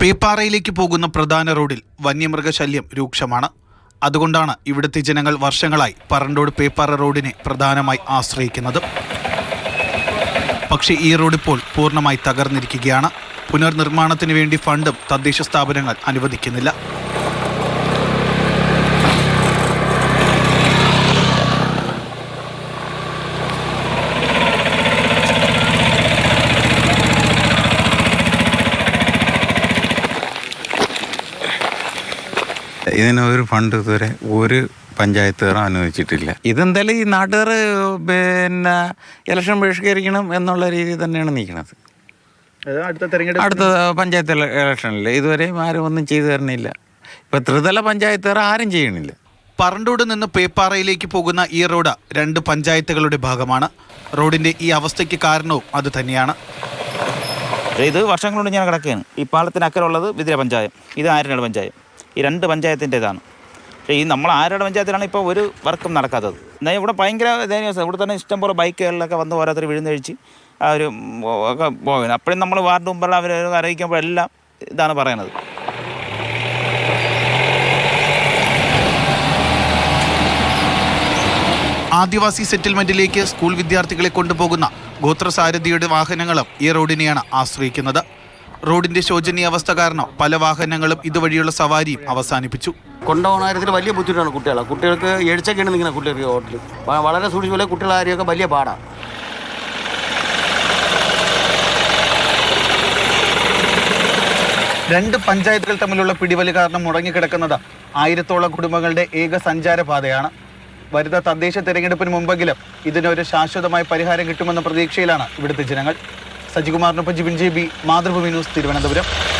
പേപ്പാറയിലേക്ക് പോകുന്ന പ്രധാന റോഡിൽ വന്യമൃഗശല്യം രൂക്ഷമാണ്. അതുകൊണ്ടാണ് ഇവിടുത്തെ ജനങ്ങൾ വർഷങ്ങളായി പറണ്ടോട് പേപ്പാറ റോഡിനെ പ്രധാനമായി ആശ്രയിക്കുന്നത്. പക്ഷേ ഈ റോഡ് ഇപ്പോൾ പൂർണമായി തകർന്നിരിക്കുകയാണ്. പുനർനിർമ്മാണത്തിന് വേണ്ടി ഫണ്ടും തദ്ദേശ സ്ഥാപനങ്ങൾ അനുവദിക്കുന്നില്ല. ഇതിന് ഒരു ഫണ്ട് ഇതുവരെ ഒരു പഞ്ചായത്തുകാരും അനുവദിച്ചിട്ടില്ല. ഇതെന്തായാലും ഈ നാട്ടുകാർ പിന്നെ ഇലക്ഷൻ ബഹിഷ്കരിക്കണം എന്നുള്ള രീതി തന്നെയാണ് നിൽക്കുന്നത്. അടുത്ത തെരഞ്ഞെടുപ്പ് അടുത്ത പഞ്ചായത്ത് ഇല- ഇലക്ഷനിൽ ഇതുവരെയും ആരും ഒന്നും ചെയ്തു തരണില്ല ഇപ്പം ത്രിതല പഞ്ചായത്തുകാർ ആരും ചെയ്യണില്ല പറണ്ടൂട് നിന്ന് പേപ്പാറയിലേക്ക് പോകുന്ന ഈ റോഡ് രണ്ട് പഞ്ചായത്തുകളുടെ ഭാഗമാണ്. റോഡിന്റെ ഈ അവസ്ഥയ്ക്ക് കാരണവും അത് തന്നെയാണ്. ഇത് വർഷങ്ങളുണ്ട് ഞാൻ കിടക്കുകയാണ്. ഈ പാലത്തിന് അക്കരുള്ളത് വിതിര പഞ്ചായം. ഇത് ആര്യനാട് പഞ്ചായം. ഈ രണ്ട് പഞ്ചായത്തിന്റെതാണ്. പക്ഷേ ഈ നമ്മൾ ആരുടെ പഞ്ചായത്തിലാണ് ഇപ്പോൾ ഒരു വർക്കും നടക്കാത്തത്? എന്നാൽ ഇവിടെ ഭയങ്കര ദയനീയവസ്ഥ ഇവിടെ തന്നെ ഇഷ്ടംപോലെ ബൈക്കുകളിലൊക്കെ വന്ന് ഓരോരുത്തർ വിഴുന്നഴിച്ച് ആ ഒരു ഒക്കെ പോകുന്നത്. അപ്പോഴും നമ്മൾ വാർഡ് മുമ്പുള്ള അവർ അറിയിക്കുമ്പോഴെല്ലാം ഇതാണ് പറയണത്. ആദിവാസി സെറ്റിൽമെന്റിലേക്ക് സ്കൂൾ വിദ്യാർത്ഥികളെ കൊണ്ടുപോകുന്ന ഗോത്രസാരഥിയുടെ വാഹനങ്ങളും ഈ റോഡിനെയാണ് ആശ്രയിക്കുന്നത്. റോഡിന്റെ ശോചനീയാവസ്ഥ കാരണം പല വാഹനങ്ങളും ഇതുവഴിയുള്ള സവാരിയും അവസാനിപ്പിച്ചു. കൊണ്ടുപോകുന്ന കാര്യത്തിൽ വലിയ ബുദ്ധിമുട്ടാണ് കുട്ടികളെ. കുട്ടികൾക്ക് എഴുച്ചൊക്കെയാണ് നിൽക്കുന്ന കുട്ടികൾക്ക് ഹോട്ടൽ. വളരെ സൂക്ഷിച്ചു പോലെ കുട്ടികളെ കാര്യമൊക്കെ വലിയ പാടാണ് രണ്ട് പഞ്ചായത്തുകൾ തമ്മിലുള്ള പിടിവലി കാരണം മുടങ്ങിക്കിടക്കുന്നത് ആയിരത്തോളം കുടുംബങ്ങളുടെ ഏക സഞ്ചാരപാതയാണ്. വരുന്ന തദ്ദേശ തെരഞ്ഞെടുപ്പിന് മുമ്പെങ്കിലും ഇതിനൊരു ശാശ്വതമായ പരിഹാരം കിട്ടുമെന്ന പ്രതീക്ഷയിലാണ് ഇവിടുത്തെ ജനങ്ങൾ. സജികുമാറിനൊപ്പം Jibin J B Mathrubhumi news Thiruvananthapuram.